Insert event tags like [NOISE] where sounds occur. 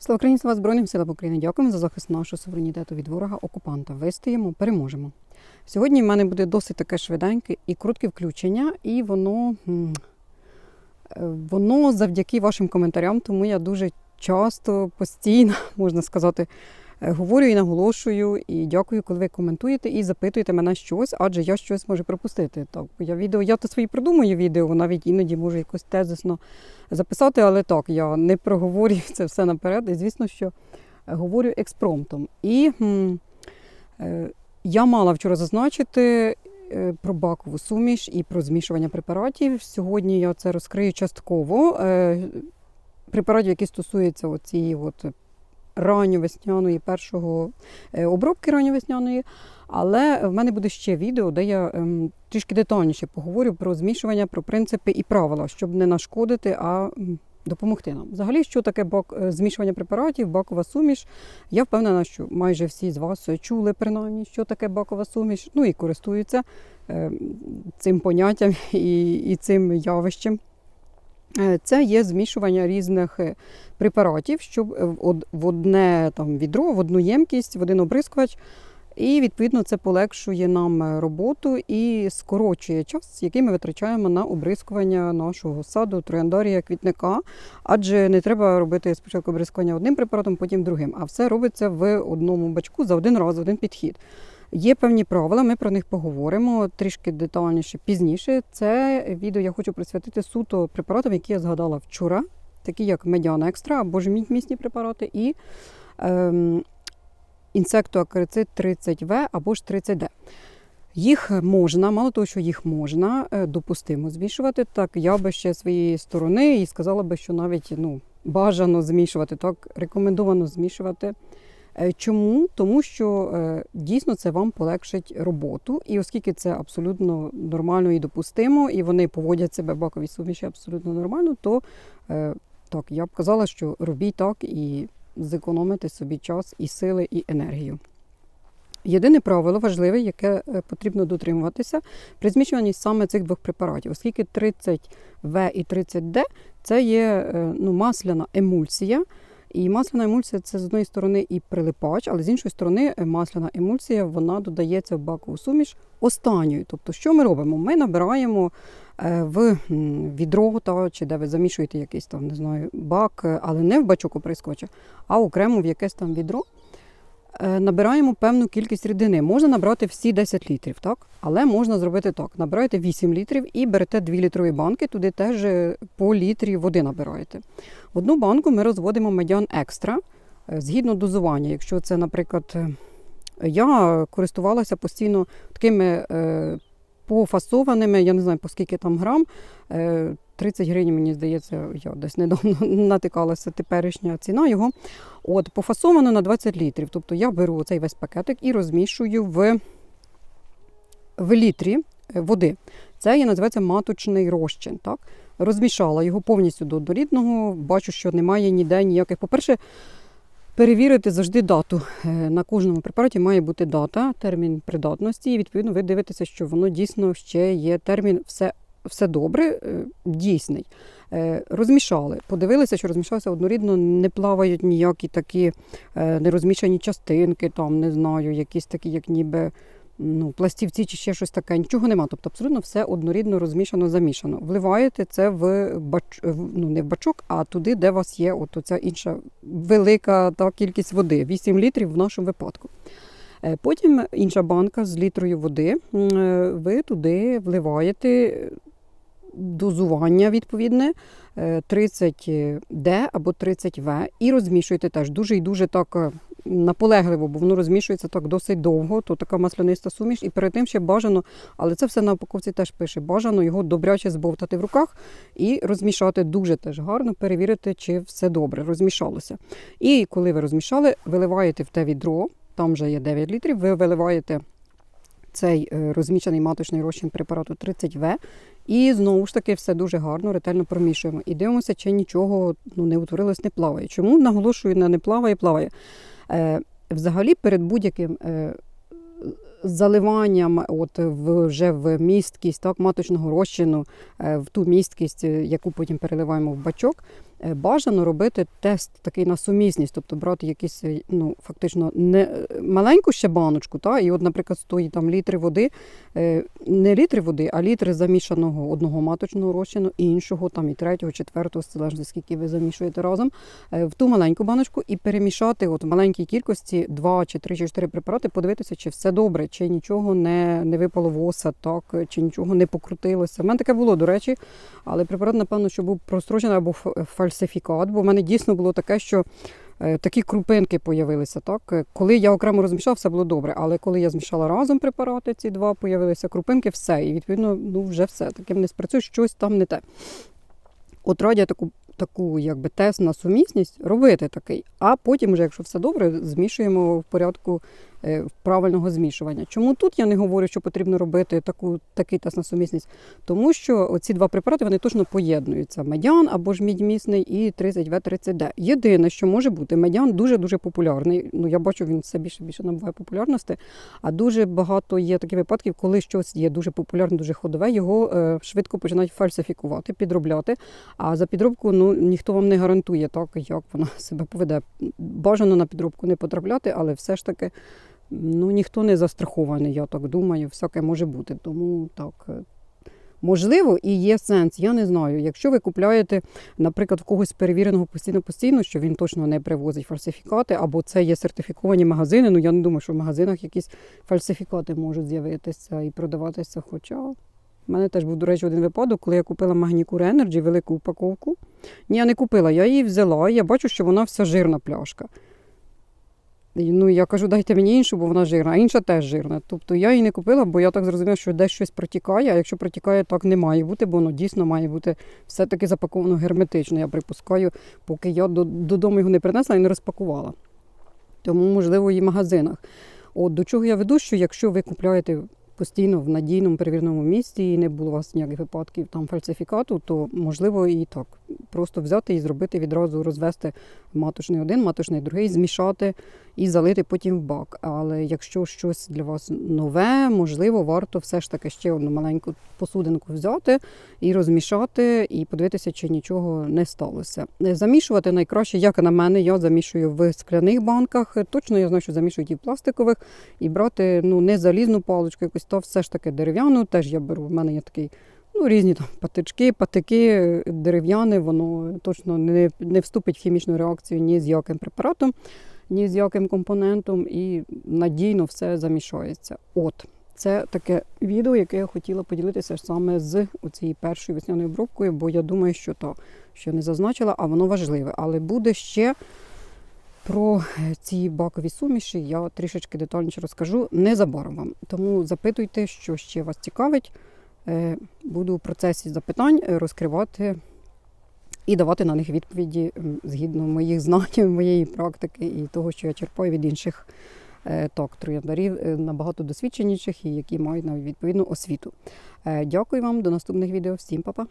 Слава Україні, слава Збройним силам України. Дякуємо за захист нашого суверенітету від ворога окупанта. Вистоїмо, переможемо. Сьогодні в мене буде досить таке швиденьке і коротке включення, і воно, е, воно завдяки вашим коментарям, тому я дуже часто, постійно, [LAUGHS] можна сказати, говорю і наголошую, і дякую, коли ви коментуєте і запитуєте мене щось, адже я щось можу пропустити. Так, я відео, я то свої придумую відео, навіть іноді можу якось тезисно записати, але так, я не проговорюю це все наперед. І звісно, що е, говорю експромтом. І м, е, я мала вчора зазначити е, про бакову суміш і про змішування препаратів. Сьогодні я це розкрию частково. Е, препаратів, які стосуються цієї ранньовесняної, першого е, обробки ранньовесняної. Але в мене буде ще відео, де я ем, трішки детальніше поговорю про змішування, про принципи і правила, щоб не нашкодити, а допомогти нам. Взагалі, що таке бак, е, змішування препаратів, бакова суміш. Я впевнена, що майже всі з вас чули принаймні, що таке бакова суміш, ну і користуються е, цим поняттям і, і цим явищем. Е, Це є змішування різних е, препаратів, щоб е, в одне там відро, в одну ємкість, в один обрискувач. І відповідно це полегшує нам роботу і скорочує час, який ми витрачаємо на обрискування нашого саду, трояндарія, квітника. Адже не треба робити спочатку обрискування одним препаратом, потім другим, а все робиться в одному бачку за один раз, один підхід. Є певні правила, ми про них поговоримо трішки детальніше пізніше. Це відео я хочу присвятити суто препаратам, які я згадала вчора, такі як медіана екстра або ж місні препарати, і ем, інсектоакарицид 30В або ж 30D. Їх можна, мало того, що їх можна, е, допустимо змішувати. Так, я би ще своєї сторони і сказала би, що навіть ну, бажано змішувати, так, рекомендовано змішувати. Е, Чому? Тому що е, дійсно це вам полегшить роботу, і оскільки це абсолютно нормально і допустимо, і вони поводять себе бакові суміші абсолютно нормально, то е, так, я б казала, що робіть так і зекономите собі час і сили, і енергію. Єдине правило важливе, яке потрібно дотримуватися при змішуванні саме цих двох препаратів, оскільки 30В і 30D це є ну, масляна емульсія. І масляна емульсія це з однієї сторони і прилипач, але з іншої сторони е, масляна емульсія вона додається в бакову суміш останньою. Тобто, що ми робимо? Ми набираємо е, в відро, та, чи де ви замішуєте якийсь там, не знаю, бак, е, але не в бачок оприскувача, а окремо в якесь там відро. Е, Набираємо певну кількість рідини. Можна набрати всі 10 літрів, так? але можна зробити так: набираєте 8 літрів і берете 2 літрові банки, туди теж е, по літрі води набираєте. Одну банку ми розводимо медіан екстра е, згідно дозування. Якщо це, наприклад, я користувалася постійно такими пофасованими, я не знаю по скільки там грам. е, 30 гривень, мені здається, я десь недавно [LAUGHS] натикалася теперішня ціна його. От, пофасовано на 20 літрів. Тобто я беру цей весь пакетик і розмішую в, в літрі е, води. Це є називається маточний розчин. Так? Розмішала його повністю до однорідного. Бачу, що немає ніде ніяких. По-перше, перевірити завжди дату. Е, На кожному препараті має бути дата, термін придатності, і відповідно ви дивитеся, що воно дійсно ще є термін все, все добре, е, дійсний. Е, Розмішали, подивилися, що розмішалося однорідно, не плавають ніякі такі нерозмішані частинки, там не знаю, якісь такі, як ніби ну, пластівці чи ще щось таке. Нічого нема. Тобто абсолютно все однорідно розмішано, замішано. Вливаєте це в бач, ну не в бачок, а туди, де у вас є от оця інша велика та кількість води 8 літрів в нашому випадку. Е, Потім інша банка з літрою води. е, Ви туди вливаєте дозування відповідне е, 30D або 30В і розмішуєте теж дуже і дуже так е, наполегливо, бо воно розмішується так досить довго, то така масляниста суміш. І перед тим ще бажано, але це все на упаковці теж пише, бажано його добряче збовтати в руках і розмішати дуже теж гарно, перевірити, чи все добре розмішалося. І коли ви розмішали, виливаєте в те відро, там вже є 9 літрів, ви виливаєте цей е, розмічений маточний розчин препарату 30В. І знову ж таки все дуже гарно, ретельно промішуємо. І дивимося, чи нічого ну, не утворилось, не плаває. Чому наголошую на не плаває, плаває. Е, взагалі, перед будь-яким е, заливанням от, вже в місткість так, маточного розчину, е, в ту місткість, яку потім переливаємо в бачок, Бажано робити тест такий на сумісність, тобто брати якісь е, ну, фактично не е, маленьку ще баночку, та, і от, наприклад, стоїть там літри води, е, не літри води, а літри замішаного одного маточного розчину іншого, там і третього, четвертого, залежно скільки ви замішуєте разом, е, в ту маленьку баночку і перемішати от в маленькій кількості два чи три чи чотири препарати, подивитися, чи все добре, чи нічого не, не випало в оса, так, чи нічого не покрутилося. У мене таке було, до речі, але препарат, напевно, що був прострочений або ф- фальсифікат, бо в мене дійсно було таке, що е, такі крупинки появилися. Так? Е, Коли я окремо розмішав, все було добре. Але коли я змішала разом препарати, ці два появилися крупинки, все. І відповідно, ну вже все. Таким не спрацює, щось там не те. От радя таку, таку якби тест на сумісність робити такий. А потім, вже, якщо все добре, змішуємо в порядку правильного змішування. Чому тут я не говорю, що потрібно робити таку, такий тест на сумісність? Тому що ці два препарати вони точно поєднуються: медян або ж мідьмісний і 30В30Д. Єдине, що може бути, медян дуже-дуже популярний. Ну, я бачу, він все більше більше набуває популярності. А дуже багато є таких випадків, коли щось є дуже популярне, дуже ходове, його е, швидко починають фальсифікувати, підробляти. А за підробку ну, ніхто вам не гарантує, так, як вона себе поведе. Бажано на підробку не потрапляти, але все ж таки ну, ніхто не застрахований, я так думаю, всяке може бути. Тому так. е, Можливо, і є сенс, я не знаю. Якщо ви купляєте, наприклад, в когось перевіреного постійно-постійно, що він точно не привозить фальсифікати, або це є сертифіковані магазини. Ну я не думаю, що в магазинах якісь фальсифікати можуть з'явитися і продаватися. Хоча в мене теж був, до речі, один випадок, коли я купила Magnicure Energy, велику упаковку. Ні, я не купила, я її взяла, і я бачу, що вона вся жирна пляшка. Ну, я кажу, дайте мені іншу, бо вона жирна, а інша теж жирна. Тобто я її не купила, бо я так зрозуміла, що десь щось протікає, а якщо протікає, так не має бути, бо воно дійсно має бути все-таки запаковано герметично. Я припускаю, поки я додому його не принесла і не розпакувала. Тому, можливо, і в магазинах. От до чого я веду, що якщо ви купляєте постійно в надійному перевіреному місці і не було у вас ніяких випадків там фальсифікату, то можливо і так. Просто взяти і зробити відразу розвести маточний один, маточний другий, змішати і залити потім в бак. Але якщо щось для вас нове, можливо, варто все ж таки ще одну маленьку посудинку взяти і розмішати, і подивитися, чи нічого не сталося. Е, Замішувати найкраще, як на мене, я замішую в скляних банках. Точно я знаю, що замішують і в пластикових, і брати ну не залізну паличку, якусь то все ж таки дерев'яну. Теж я беру. В мене є такий. Ну, різні там патички, патики, дерев'яне, воно точно не, не вступить в хімічну реакцію ні з яким препаратом, ні з яким компонентом, і надійно все замішається. От, це таке відео, яке я хотіла поділитися саме з цією першою весняною обробкою, бо я думаю, що то, що не зазначила, а воно важливе. Але буде ще про ці бакові суміші, я трішечки детальніше розкажу незабаром вам. Тому запитуйте, що ще вас цікавить. Е, Буду в процесі запитань е, розкривати і давати на них відповіді згідно моїх знань, [LAUGHS] моєї практики і того, що я черпаю від інших е, так, трояндарів, набагато досвідченіших і які мають навіть відповідну освіту. Дякую вам, до наступних відео. Всім па-па!